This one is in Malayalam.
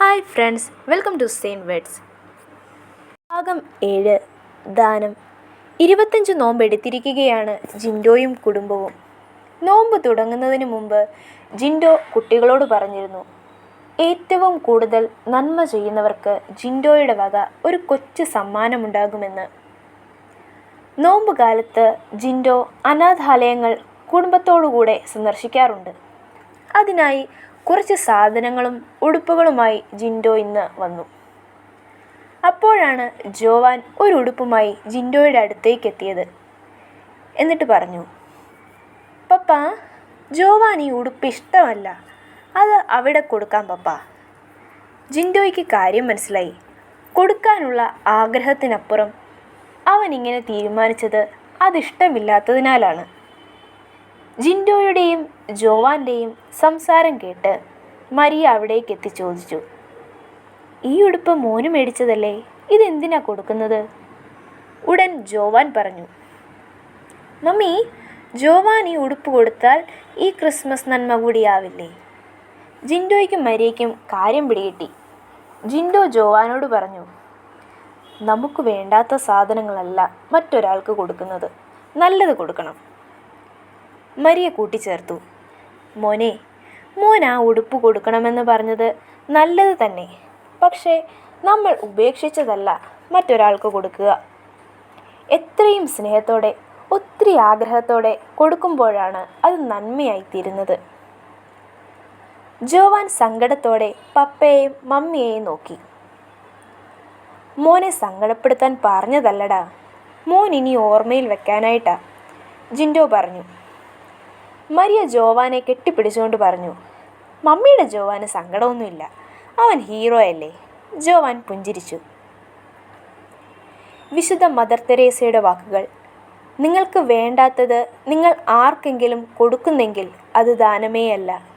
Hi friends welcome to sane words ഭാഗം ഏഴ് ദാനം. ഇരുപത്തഞ്ച് നോമ്പ് എടുത്തിരിക്കുകയാണ് ജിൻഡോയും കുടുംബവും. നോമ്പ് തുടങ്ങുന്നതിന് മുമ്പ് ജിൻഡോ കുട്ടികളോട് പറഞ്ഞിരുന്നു ഏറ്റവും കൂടുതൽ നന്മ ചെയ്യുന്നവർക്ക് ജിൻഡോയുടെ വക ഒരു കൊച്ചു സമ്മാനമുണ്ടാകുമെന്ന്. നോമ്പ് കാലത്ത് ജിൻഡോ അനാഥാലയങ്ങൾ കുടുംബത്തോടുകൂടെ സന്ദർശിക്കാറുണ്ട്. അതിനായി കുറച്ച് സാധനങ്ങളും ഉടുപ്പുകളുമായി ജിൻഡോ ഇന്ന് വന്നു. അപ്പോഴാണ് ജോവാൻ ഒരു ഉടുപ്പുമായി ജിൻഡോയുടെ അടുത്തേക്ക് എത്തിയത്. എന്നിട്ട് പറഞ്ഞു പപ്പ ജോവാൻ ഈ ഉടുപ്പ് ഇഷ്ടമല്ല. അത് അവിടെ കൊടുക്കാം പപ്പ. ജിൻഡോയ്ക്ക് കാര്യം മനസ്സിലായി. കൊടുക്കാനുള്ള ആഗ്രഹത്തിനപ്പുറം അവൻ ഇങ്ങനെ തീരുമാനിച്ചത് അതിഷ്ടമില്ലാത്തതിനാലാണ് ജിൻഡോയുടെയും ജോവാന്റെയും സംസാരം കേട്ട് മരിയ അവിടേക്ക് എത്തി ചോദിച്ചു ഈ ഉടുപ്പ് മോന് മേടിച്ചതല്ലേ? ഇതെന്തിനാ കൊടുക്കുന്നത്? ഉടൻ ജോവാൻ പറഞ്ഞു. മമ്മി ജോവാൻ ഈ ഉടുപ്പ് കൊടുത്താൽ ഈ ക്രിസ്മസ് നന്മ കൂടിയാവില്ലേ? ജിൻഡോയ്ക്കും മരിയയ്ക്കും കാര്യം പിടികിട്ടി. ജിൻഡോ ജോവാനോട് പറഞ്ഞു നമുക്ക് വേണ്ടാത്ത സാധനങ്ങളല്ല മറ്റൊരാൾക്ക് കൊടുക്കുന്നത്. നല്ലത് കൊടുക്കണം. മരിയ കൂട്ടിച്ചേർത്തു. മോനെ മോൻ ആ ഉടുപ്പ് കൊടുക്കണമെന്ന് പറഞ്ഞത് നല്ലത് തന്നെ. പക്ഷേ നമ്മൾ ഉപേക്ഷിച്ചതല്ല മറ്റൊരാൾക്ക് കൊടുക്കുക. എത്രയും സ്നേഹത്തോടെ ഒത്തിരി ആഗ്രഹത്തോടെ കൊടുക്കുമ്പോഴാണ് അത് നന്മയായിത്തീരുന്നത്. ജോവാൻ സങ്കടത്തോടെ പപ്പയെയും മമ്മിയെയും നോക്കി. മോനെ സങ്കടപ്പെടുത്താൻ പറഞ്ഞതല്ലടാ. മോൻ ഇനി ഓർമ്മയിൽ വെക്കാനായിട്ടാ ജിൻഡോ പറഞ്ഞു. മരിയ ജോവാനെ കെട്ടിപ്പിടിച്ചുകൊണ്ട് പറഞ്ഞു മമ്മിയുടെ ജോവാന് സങ്കടമൊന്നുമില്ല. അവൻ ഹീറോ അല്ലേ? ജോവാൻ പുഞ്ചിരിച്ചു. വിശുദ്ധ മദർ തെരേസയുടെ വാക്കുകൾ നിങ്ങൾക്ക് വേണ്ടാത്തത് നിങ്ങൾ ആർക്കെങ്കിലും കൊടുക്കുന്നെങ്കിൽ അത് ദാനമേ അല്ല